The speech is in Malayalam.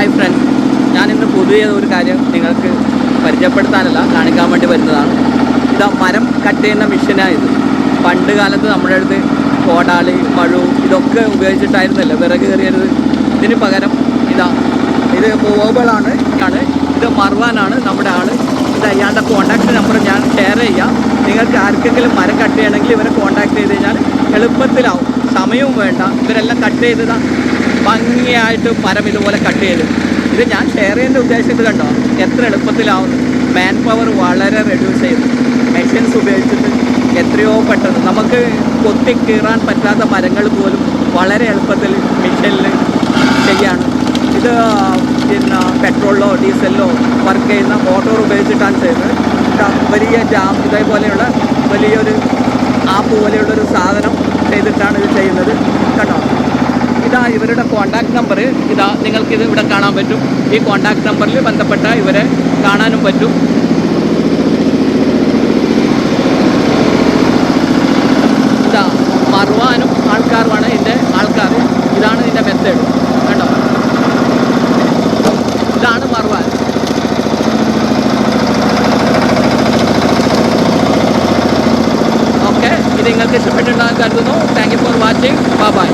ഹായ് ഫ്രണ്ട്സ് ഞാനിന്ന് പൊതുവെ ഒരു കാര്യം നിങ്ങൾക്ക് പരിചയപ്പെടുത്താനല്ല കാണിക്കാൻ വേണ്ടി വരുന്നതാണ്. ഇതാ മരം കട്ട് ചെയ്യുന്ന മെഷീനാണ് ഇത്. പണ്ട് കാലത്ത് നമ്മുടെ അടുത്ത് കോടാളി മഴു ഇതൊക്കെ ഉപയോഗിച്ചിട്ടായിരുന്നല്ലോ വിറക് കയറിയത്. ഇതിന് പകരം ഇതാ ഇത് മൂവബിളാണ് ആണ്. ഇത് മറുവാനാണ് നമ്മുടെ ആൾ ഇത് അയാളുടെ കോൺടാക്ട് നമ്പർ ഞാൻ ഷെയർ ചെയ്യാം. നിങ്ങൾക്ക് ആർക്കെങ്കിലും മരം കട്ട് ചെയ്യണമെങ്കിൽ ഇവരെ കോൺടാക്ട് ചെയ്ത് കഴിഞ്ഞാൽ എളുപ്പത്തിലാവും. സമയവും വേണ്ട. ഇവരെല്ലാം കട്ട് ചെയ്തതാ. ഭംഗിയായിട്ട് മരം ഇതുപോലെ കട്ട് ചെയ്ത്. ഇത് ഞാൻ ഷെയർ ചെയ്യുന്ന ഉദ്ദേശം ഇത് കണ്ടോ? എത്ര എളുപ്പത്തിലാവുന്നു. മാൻ പവർ വളരെ റെഡ്യൂസ് ചെയ്തു മെഷീൻസ് ഉപയോഗിച്ചിട്ട് എത്രയോ പെട്ടെന്ന്. നമുക്ക് കൊത്തി കീറാൻ പറ്റാത്ത മരങ്ങൾ പോലും വളരെ എളുപ്പത്തിൽ മെഷീനിൽ ചെയ്യാണ് ഇത് പിന്നെ പെട്രോളിലോ ഡീസലിലോ വർക്ക് ചെയ്യുന്ന മോട്ടോർ ഉപയോഗിച്ചിട്ടാണ് ചെയ്യുന്നത്. വലിയ ജാം ഇതേപോലെയുള്ള വലിയൊരു ആപ്പ് പോലെയുള്ളൊരു സാധനം ചെയ്തിട്ടാണ് ഇത് ചെയ്യുന്നത് കണ്ടോ ഇതാ ഇവരുടെ കോൺടാക്ട് നമ്പർ ഇതാ നിങ്ങൾക്ക് ഇത് ഇവിടെ കാണാൻ പറ്റും. ഈ കോൺടാക്ട് നമ്പറിൽ ബന്ധപ്പെട്ട ഇവരെ കാണാനും പറ്റും. ഇതാ മറുവാനും ആൾക്കാരുമാണ് ഇതിന്റെ ആൾക്കാർ ഇതാണ് ഇതിന്റെ മെത്തേഡ് കണ്ടോ? ഇതാണ് മറുവാൻ. ഓക്കെ ഇത് നിങ്ങൾക്ക് ഇഷ്ടപ്പെട്ടിട്ടുണ്ടാകാൻ കരുതുന്നു. Thank you for watching bye